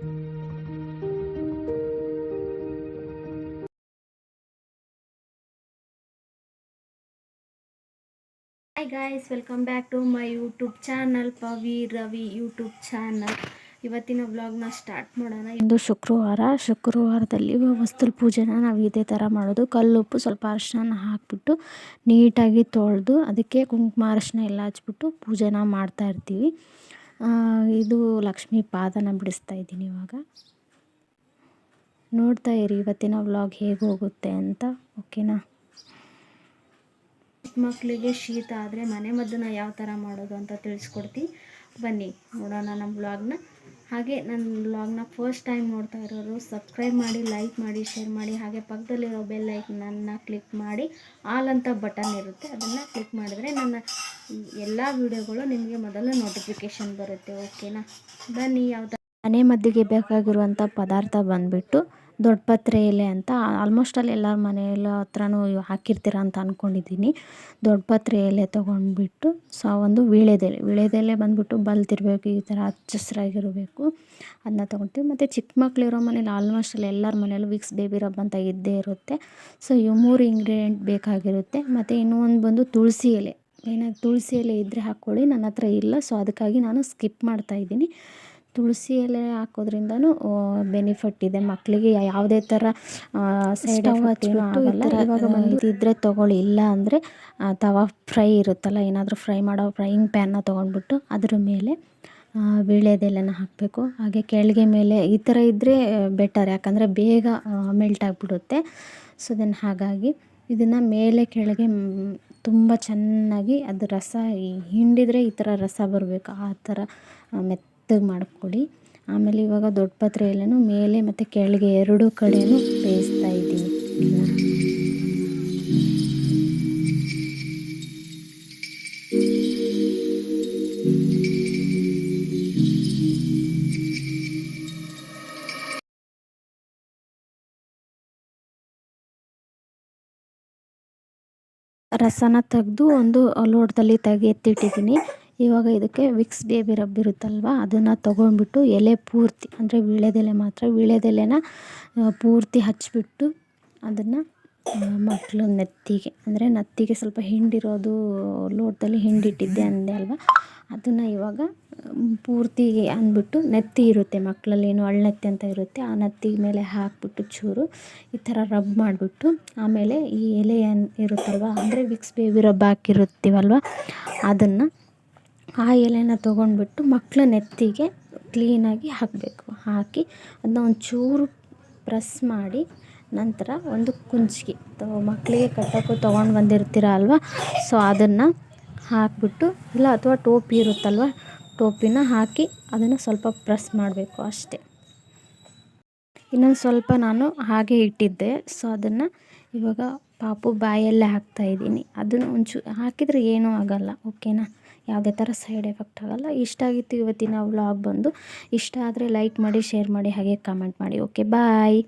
Hi guys welcome back to my YouTube channel Pavi Ravi YouTube channel ಇವತ್ತಿನ ವ್ಲಾಗ್ನ start ಮಾಡೋಣ. ಇಂದು ಶುಕ್ರವಾರ. ಶುಕ್ರವಾರದಲ್ಲಿ ವಸ್ತುಲ್ ಪೂಜೆನ ನಾವು ಇದೇ ಥರ ಮಾಡೋದು. ಕಲ್ಲುಪ್ಪು ಸ್ವಲ್ಪ ಅರಿಶಿನ ಹಾಕಿಬಿಟ್ಟು ನೀಟಾಗಿ ತೊಳೆದು ಅದಕ್ಕೆ ಕುಂಕುಮ ಅರಿಶಿನ ಎಲ್ಲ ಹಚ್ಬಿಟ್ಟು ಪೂಜೆನ ಮಾಡ್ತಾ ಇರ್ತೀವಿ. ಇದು ಲಕ್ಷ್ಮಿ ಪಾದನ ಬಿಡಿಸ್ತಾ ಇದ್ದೀನಿ ಇವಾಗ. ನೋಡ್ತಾ ಇರಿ, ಇವತ್ತಿನ ವ್ಲಾಗ್ ಹೇಗೆ ಹೋಗುತ್ತೆ ಅಂತ ಓಕೆನಾ ಮಕ್ಕಳಿಗೆ ಶೀತ ಆದರೆ ಮನೆ ಮದ್ದನ್ನ ಯಾವ ಥರ ಮಾಡೋದು ಅಂತ ತಿಳಿಸ್ಕೊಡ್ತೀನಿ ಬನ್ನಿ, ನೋಡೋಣ ನಮ್ಮ ವ್ಲಾಗ್ನ ಹಾಗೆ ನನ್ನ ವ್ಲಾಗ್ನ ಫಸ್ಟ್ ಟೈಮ್ ನೋಡ್ತಾ ಇರೋರು ಸಬ್ಸ್ಕ್ರೈಬ್ ಮಾಡಿ ಲೈಕ್ ಮಾಡಿ ಶೇರ್ ಮಾಡಿ, ಹಾಗೆ ಪಕ್ಕದಲ್ಲಿರೋ ಬೆಲ್ ಐಕನನ್ನು ಕ್ಲಿಕ್ ಮಾಡಿ ಆಲ್ ಅಂತ ಬಟನ್ ಇರುತ್ತೆ. ಅದನ್ನು ಕ್ಲಿಕ್ ಮಾಡಿದ್ರೆ ನನ್ನ ಎಲ್ಲ ವಿಡಿಯೋಗಳು ನಿಮಗೆ ಮೊದಲು ನೋಟಿಫಿಕೇಷನ್ ಬರುತ್ತೆ ಓಕೆನಾ ಬನ್ನಿ ಯಾವ ಮನೆ ಮದ್ದಿಗೆ ಬೇಕಾಗಿರುವಂಥ ಪದಾರ್ಥ ಬಂದುಬಿಟ್ಟು ದೊಡ್ಡಪತ್ರೆ ಎಲೆ ಅಂತ ಆಲ್ಮೋಸ್ಟ್ ಅಲ್ಲಿ ಎಲ್ಲರ ಮನೆಯಲ್ಲ ಹತ್ರನೂ ಹಾಕಿರ್ತೀರ ಅಂತ ಅಂದ್ಕೊಂಡಿದ್ದೀನಿ ದೊಡ್ಡಪತ್ರೆ ಎಲೆ ತೊಗೊಂಡ್ಬಿಟ್ಟು ಸೊ ಒಂದು ವೀಳ್ಯದೆಲೆ ವೀಳ್ಯದೆಲೆ ಬಂದುಬಿಟ್ಟು ಬಲ್ತಿರಬೇಕು ಈ ಥರ ಹಚ್ಚ ಹಸಿರಾಗಿರಬೇಕು ಅದನ್ನ ತೊಗೊಳ್ತೀವಿ ಮತ್ತು ಚಿಕ್ಕ ಮಕ್ಕಳಿರೋ ಮನೇಲಿ ಆಲ್ಮೋಸ್ಟ್ ಅಲ್ಲಿ ಎಲ್ಲರ ಮನೇಲೂ ವಿಕ್ಸ್ ಬೇಬಿ ರಬ್ ಅಂತ ಇದ್ದೇ ಇರುತ್ತೆ. ಸೊ ಇವು ಮೂರು ಇಂಗ್ರೀಡಿಯೆಂಟ್ ಬೇಕಾಗಿರುತ್ತೆ. ಮತ್ತು ಇನ್ನೂ ಒಂದು ಬಂದು ತುಳಸಿ ಎಲೆ. ಏನಾದ್ರು ತುಳಸಿ ಎಲೆ ಇದ್ದರೆ ಹಾಕ್ಕೊಳ್ಳಿ ನನ್ನ ಹತ್ರ ಇಲ್ಲ ಸೊ ಅದಕ್ಕಾಗಿ ನಾನು ಸ್ಕಿಪ್ ಮಾಡ್ತಾ ಇದ್ದೀನಿ. ತುಳಸಿ ಎಲೆ ಹಾಕೋದ್ರಿಂದನೂ ಬೆನಿಫಿಟ್ ಇದೆ. ಮಕ್ಕಳಿಗೆ ಯಾವುದೇ ಥರ ಸೈಡ್ ಇವಾಗ ಇದ್ದರೆ ತೊಗೊಳ್ಳಿ. ಇಲ್ಲ ಅಂದರೆ ತವಾ ಫ್ರೈ ಇರುತ್ತಲ್ಲ ಏನಾದರೂ ಫ್ರೈ ಮಾಡೋ ಫ್ರೈಯಿಂಗ್ ಪ್ಯಾನ್ನ ತೊಗೊಂಡ್ಬಿಟ್ಟು ಅದ್ರ ಮೇಲೆ ವೀಳ್ಯದೆಲೆನ ಹಾಕಬೇಕು. ಹಾಗೆ ಕೆಳಗೆ ಮೇಲೆ ಈ ಥರ ಇದ್ದರೆ ಬೆಟರ್ ಯಾಕಂದರೆ ಬೇಗ ಮೆಲ್ಟ್ ಆಗಿಬಿಡುತ್ತೆ. ಸೊ ದೆನ್ ಹಾಗಾಗಿ ಇದನ್ನು ಮೇಲೆ ಕೆಳಗೆ ತುಂಬ ಚೆನ್ನಾಗಿ ಅದು ರಸ ಹಿಂಡಿದರೆ ಈ ಥರ ರಸ ಬರಬೇಕು, ಆ ಥರ ಮೆತ್ತಗೆ ಮಾಡ್ಕೊಳ್ಳಿ. ಆಮೇಲೆ ಇವಾಗ ದೊಡ್ಡ ಪತ್ರೆ ಎಲೆನೂ ಮೇಲೆ ಮತ್ತು ಕೆಳಗೆ ಎರಡೂ ಕಡೆನೂ ರಸನ ತೆಗೆದು ಒಂದು ಲೋಟದಲ್ಲಿ ತೆಗೆ ಎತ್ತಿಟ್ಟಿದ್ದೀನಿ. ಇವಾಗ ಇದಕ್ಕೆ ವಿಕ್ಸ್ ಬೇಬಿ ರಬ್ ಇರುತ್ತಲ್ವ, ಅದನ್ನು ತೊಗೊಂಡ್ಬಿಟ್ಟು ಎಲೆ ಪೂರ್ತಿ, ಅಂದರೆ ವೀಳ್ಯದೆಲೆ ಮಾತ್ರ ವೀಳ್ಯದೆಲೆನ ಪೂರ್ತಿ ಹಚ್ಚಿಬಿಟ್ಟು ಅದನ್ನು ಮಕ್ಕಳು ನೆತ್ತಿಗೆ, ಅಂದರೆ ನೆತ್ತಿಗೆ ಸ್ವಲ್ಪ ಹಿಂಡಿರೋದು ಲೋಟದಲ್ಲಿ ಹಿಂಡಿಟ್ಟಿದ್ದೆ ಅಂದೆ ಅಲ್ವ? ಅದನ್ನು ಇವಾಗ ಪೂರ್ತಿ ಅಂದ್ಬಿಟ್ಟು ನೆತ್ತಿ ಇರುತ್ತೆ ಮಕ್ಕಳಲ್ಲಿ ಏನು ಅಳ್ನೆತ್ತಿ ಅಂತ ಇರುತ್ತೆ, ಆ ನೆತ್ತಿ ಮೇಲೆ ಹಾಕ್ಬಿಟ್ಟು ಚೂರು ಈ ಥರ ರಬ್ ಮಾಡಿಬಿಟ್ಟು, ಆಮೇಲೆ ಈ ಎಲೆ ಏನು ಇರುತ್ತಲ್ವ, ಅಂದರೆ ವಿಕ್ಸ್ ಬೇಬಿ ರಬ್ ಹಾಕಿರುತ್ತೀವಲ್ವ, ಅದನ್ನು ಆ ಎಲೆನ ತೊಗೊಂಡ್ಬಿಟ್ಟು ಮಕ್ಕಳ ನೆತ್ತಿಗೆ ಕ್ಲೀನಾಗಿ ಹಾಕಬೇಕು. ಹಾಕಿ ಅದನ್ನ ಒಂಚೂರು ಪ್ರೆಸ್ ಮಾಡಿ ನಂತರ ಒಂದು ಕುಂಚಿಗೆ ತೊ ಮಕ್ಕಳಿಗೆ ಕಟ್ಟೋಕ್ಕೂ ತೊಗೊಂಡು ಬಂದಿರ್ತೀರ ಅಲ್ವಾ? ಸೊ ಅದನ್ನು ಹಾಕಿಬಿಟ್ಟು, ಇಲ್ಲ ಅಥವಾ ಟೋಪಿ ಇರುತ್ತಲ್ವ? ಟೋಪಿನ ಹಾಕಿ ಅದನ್ನು ಸ್ವಲ್ಪ ಪ್ರೆಸ್ ಮಾಡಬೇಕು ಅಷ್ಟೇ. ಇನ್ನೊಂದು ಸ್ವಲ್ಪ ನಾನು ಹಾಗೆ ಇಟ್ಟಿದ್ದೆ. ಸೊ ಅದನ್ನು ಇವಾಗ ಪಾಪು ಬಾಯಲ್ಲೇ ಹಾಕ್ತಾಯಿದ್ದೀನಿ ಅದನ್ನು ಒಂಚೂರು ಹಾಕಿದರೆ ಏನೂ ಆಗೋಲ್ಲ, ಓಕೆನಾ? ಯಾವುದೇ ಥರ ಸೈಡ್ ಎಫೆಕ್ಟ್ ಆಗೋಲ್ಲ. ಇಷ್ಟ ಆಗಿತ್ತು ಇವತ್ತಿನ ವ್ಲಾಗ್ ಬಂದು. ಇಷ್ಟ ಆದರೆ ಲೈಕ್ ಮಾಡಿ, ಶೇರ್ ಮಾಡಿ, ಹಾಗೆ ಕಮೆಂಟ್ ಮಾಡಿ, ಓಕೆ? ಬಾಯ್